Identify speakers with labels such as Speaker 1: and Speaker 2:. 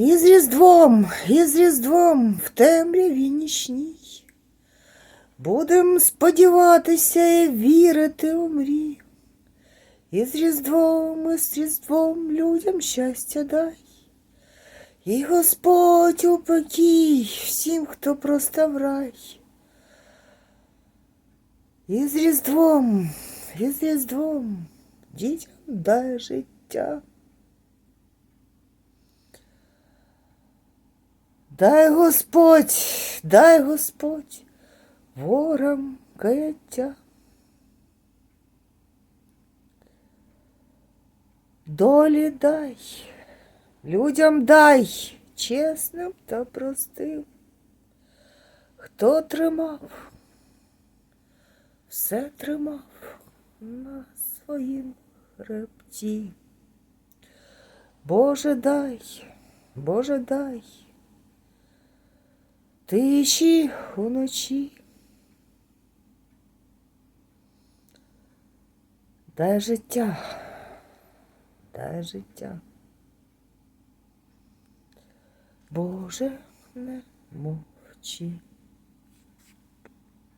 Speaker 1: І з Різдвом, і з Різдвом в темряві нічній. Будем сподіватися і вірити у мрію. І з Різдвом, і з Різдвом людям щастя дай. І Господь упокій всім, хто просто в рай. І з Різдвом, і з Різдвом дітям дай життя. Дай Господь, дай Господь ворам каяття. Долі дай, людям дай, чесним та простим. Хто тримав, все тримав на своїм хребті. Боже дай, Боже дай, тиші уночі. Дай життя, дай життя. Боже, не мовчи.